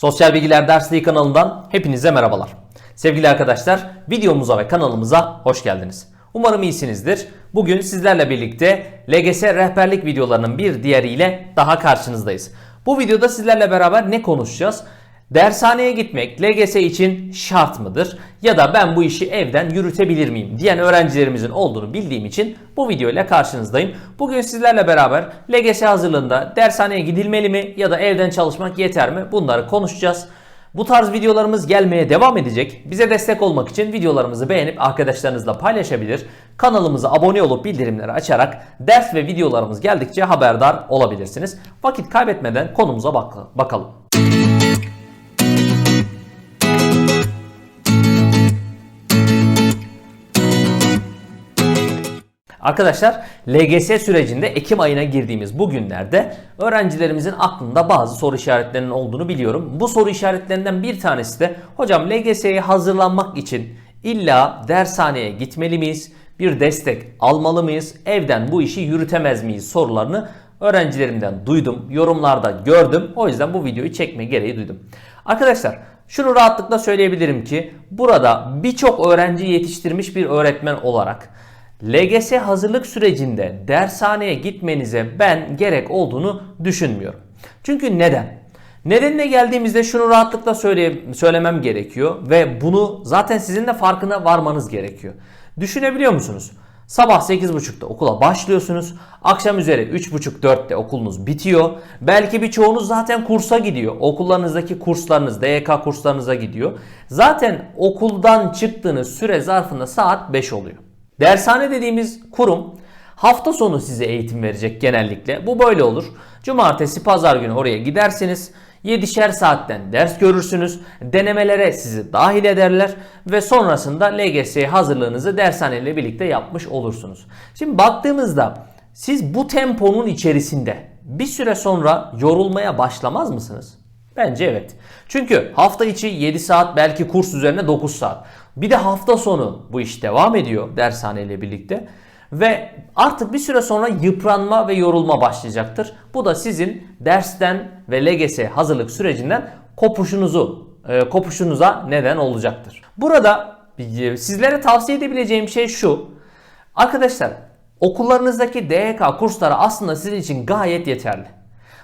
Sosyal Bilgiler Dersliği kanalından hepinize merhabalar. Sevgili arkadaşlar, videomuza ve kanalımıza hoş geldiniz. Umarım iyisinizdir. Bugün sizlerle birlikte LGS rehberlik videolarının bir diğeriyle daha karşınızdayız. Bu videoda sizlerle beraber ne konuşacağız? Dershaneye gitmek LGS için şart mıdır? Ya da ben bu işi evden yürütebilir miyim? diyen öğrencilerimizin olduğunu bildiğim için bu video ile karşınızdayım. Bugün sizlerle beraber LGS hazırlığında dershaneye gidilmeli mi ya da evden çalışmak yeter mi? Bunları konuşacağız. Bu tarz videolarımız gelmeye devam edecek. Bize destek olmak için videolarımızı beğenip arkadaşlarınızla paylaşabilir. Kanalımıza abone olup bildirimleri açarak ders ve videolarımız geldikçe haberdar olabilirsiniz. Vakit kaybetmeden konumuza bak- bakalım. Arkadaşlar LGS sürecinde Ekim ayına girdiğimiz bu günlerde öğrencilerimizin aklında bazı soru işaretlerinin olduğunu biliyorum. Bu soru işaretlerinden bir tanesi de hocam LGS'ye hazırlanmak için illa dershaneye gitmeli miyiz? Bir destek almalı mıyız? Evden bu işi yürütemez miyiz? sorularını öğrencilerimden duydum. Yorumlarda gördüm. O yüzden bu videoyu çekme gereği duydum. Arkadaşlar şunu rahatlıkla söyleyebilirim ki burada birçok öğrenci yetiştirmiş bir öğretmen olarak LGS hazırlık sürecinde dershaneye gitmenize ben gerek olduğunu düşünmüyorum. Çünkü neden? Nedenine geldiğimizde şunu rahatlıkla söyle, söylemem gerekiyor ve bunu zaten sizin de farkına varmanız gerekiyor. Düşünebiliyor musunuz? Sabah 8.30'da okula başlıyorsunuz. Akşam üzeri 3.30-4'te okulunuz bitiyor. Belki birçoğunuz zaten kursa gidiyor. Okullarınızdaki kurslarınız, DYK kurslarınıza gidiyor. Zaten okuldan çıktığınız süre zarfında saat 5 oluyor. Dershane dediğimiz kurum hafta sonu size eğitim verecek genellikle. Bu böyle olur. Cumartesi, pazar günü oraya gidersiniz. 7'şer saatten ders görürsünüz. Denemelere sizi dahil ederler ve sonrasında LGS hazırlığınızı dershaneyle birlikte yapmış olursunuz. Şimdi baktığımızda siz bu temponun içerisinde bir süre sonra yorulmaya başlamaz mısınız? Bence evet. Çünkü hafta içi 7 saat belki kurs üzerine 9 saat. Bir de hafta sonu bu iş devam ediyor dershaneyle birlikte. Ve artık bir süre sonra yıpranma ve yorulma başlayacaktır. Bu da sizin dersten ve LGS hazırlık sürecinden kopuşunuzu, e, kopuşunuza neden olacaktır. Burada e, sizlere tavsiye edebileceğim şey şu. Arkadaşlar okullarınızdaki DYK kursları aslında sizin için gayet yeterli.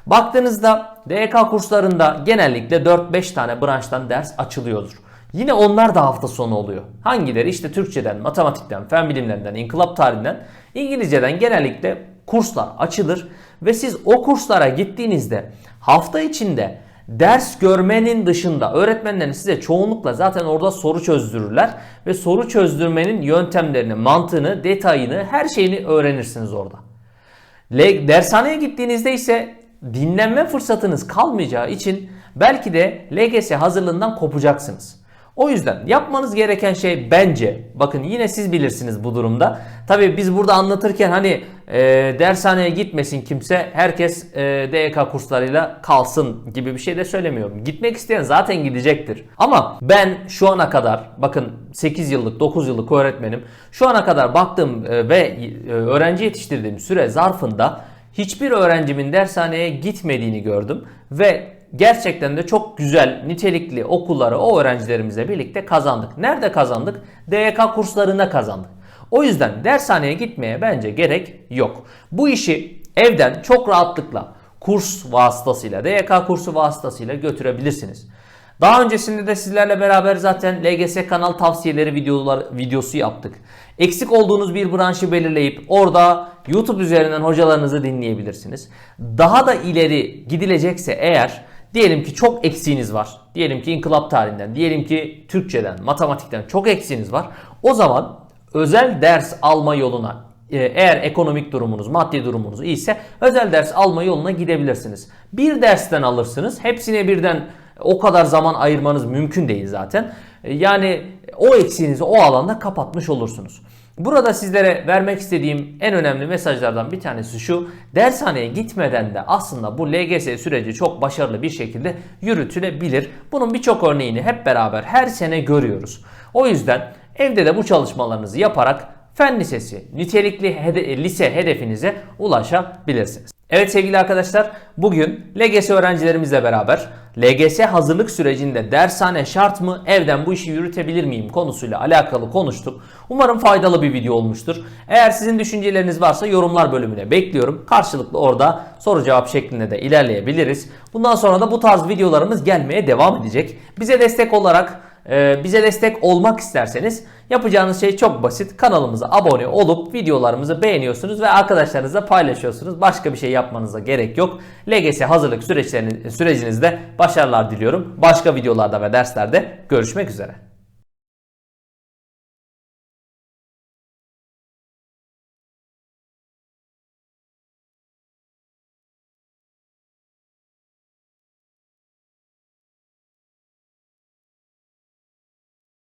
Baktığınızda DYK kurslarında genellikle 4-5 tane branştan ders açılıyordur. Yine onlar da hafta sonu oluyor. Hangileri? İşte Türkçeden, matematikten, fen bilimlerinden, inkılap tarihinden, İngilizceden genellikle kurslar açılır ve siz o kurslara gittiğinizde hafta içinde ders görmenin dışında öğretmenlerin size çoğunlukla zaten orada soru çözdürürler ve soru çözdürmenin yöntemlerini, mantığını, detayını, her şeyini öğrenirsiniz orada. Dershaneye gittiğinizde ise dinlenme fırsatınız kalmayacağı için belki de LGS hazırlığından kopacaksınız. O yüzden yapmanız gereken şey bence bakın yine siz bilirsiniz bu durumda. Tabii biz burada anlatırken hani e, dershaneye gitmesin kimse herkes e, DYK kurslarıyla kalsın gibi bir şey de söylemiyorum. Gitmek isteyen zaten gidecektir. Ama ben şu ana kadar bakın 8 yıllık 9 yıllık öğretmenim şu ana kadar baktığım e, ve e, öğrenci yetiştirdiğim süre zarfında hiçbir öğrencimin dershaneye gitmediğini gördüm ve gerçekten de çok güzel, nitelikli okulları o öğrencilerimizle birlikte kazandık. Nerede kazandık? DYK kurslarında kazandık. O yüzden dershaneye gitmeye bence gerek yok. Bu işi evden çok rahatlıkla kurs vasıtasıyla, DYK kursu vasıtasıyla götürebilirsiniz. Daha öncesinde de sizlerle beraber zaten LGS kanal tavsiyeleri videolar, videosu yaptık. Eksik olduğunuz bir branşı belirleyip orada YouTube üzerinden hocalarınızı dinleyebilirsiniz. Daha da ileri gidilecekse eğer diyelim ki çok eksiğiniz var. Diyelim ki inkılap tarihinden, diyelim ki Türkçeden, matematikten çok eksiğiniz var. O zaman özel ders alma yoluna e, eğer ekonomik durumunuz, maddi durumunuz iyiyse özel ders alma yoluna gidebilirsiniz. Bir dersten alırsınız. Hepsine birden o kadar zaman ayırmanız mümkün değil zaten. E, Yani o eksiğinizi o alanda kapatmış olursunuz. Burada sizlere vermek istediğim en önemli mesajlardan bir tanesi şu. Dershaneye gitmeden de aslında bu LGS süreci çok başarılı bir şekilde yürütülebilir. Bunun birçok örneğini hep beraber her sene görüyoruz. O yüzden evde de bu çalışmalarınızı yaparak fen lisesi, nitelikli hede- lise hedefinize ulaşabilirsiniz. Evet sevgili arkadaşlar bugün LGS öğrencilerimizle beraber LGS hazırlık sürecinde dershane şart mı evden bu işi yürütebilir miyim konusuyla alakalı konuştuk. Umarım faydalı bir video olmuştur. Eğer sizin düşünceleriniz varsa yorumlar bölümüne bekliyorum. Karşılıklı orada soru cevap şeklinde de ilerleyebiliriz. Bundan sonra da bu tarz videolarımız gelmeye devam edecek. Bize destek olarak ee, bize destek olmak isterseniz yapacağınız şey çok basit. Kanalımıza abone olup videolarımızı beğeniyorsunuz ve arkadaşlarınızla paylaşıyorsunuz. Başka bir şey yapmanıza gerek yok. LGS hazırlık süreçlerini, sürecinizde başarılar diliyorum. Başka videolarda ve derslerde görüşmek üzere.